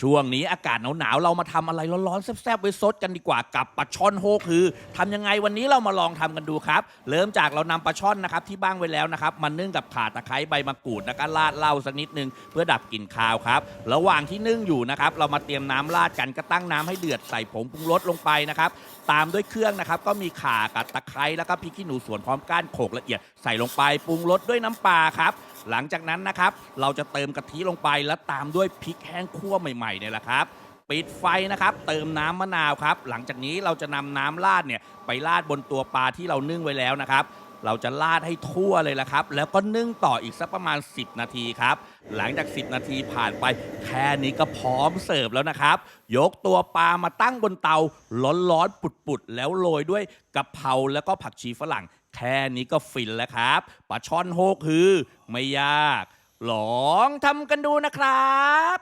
ช่วงนี้อากาศหนาวๆเรามาทำอะไรร้อนๆแซ่บๆไว้ซดกันดีกว่ากับปลาช่อนโฮคือทำยังไงวันนี้เรามาลองทำกันดูครับ เริ่มจากเรานำปลาช่อนนะครับที่บ้างไว้แล้วนะครับมานึ่งกับข่าตะไคร้ใบมะกรูดแล้วก็ราดเหล้าสักนิดนึงเพื่อดับกลิ่นคาวครับ ระหว่างที่นึ่งอยู่นะครับเรามาเตรียมน้ำราดกันก็ตั้งน้ำให้เดือดใส่ผงปรุงรสลงไปนะครับตามด้วยเครื่องนะครับก็มีข่ากับตะไคร้แล้วก็พริกขี้หนูสวนพร้อมก้านโขกละเอียดใส่ลงไปปรุงรสด้วยน้ำปลาครับ หลังจากนั้นนะครับ เราจะเติมกะทิลงไปแล้วตามด้วยพริกแห้งคั่วใหม่ๆเนี่ยแหละครับ ปิดไฟนะครับ เติมน้ำมะนาวครับ หลังจากนี้เราจะนำน้ำราดเนี่ยไปราดบนตัวปลาที่เรานึ่งไว้แล้วนะครับเราจะราดให้ทั่วเลยละครับ แล้วก็นึ่งต่ออีกสักประมาณ 10 นาทีครับ หลังจาก 10 นาทีผ่านไปแค่นี้ก็พร้อมเสิร์ฟแล้วนะครับ ยกตัวปลามาตั้งบนเตาร้อนๆปุดๆ แล้วโรยด้วยกะเพราแล้วก็ผักชีฝรั่ง แค่นี้ก็ฟินแล้วครับปลาช่อนโฮกคือ ไม่ยาก ลองทำกันดูนะครับ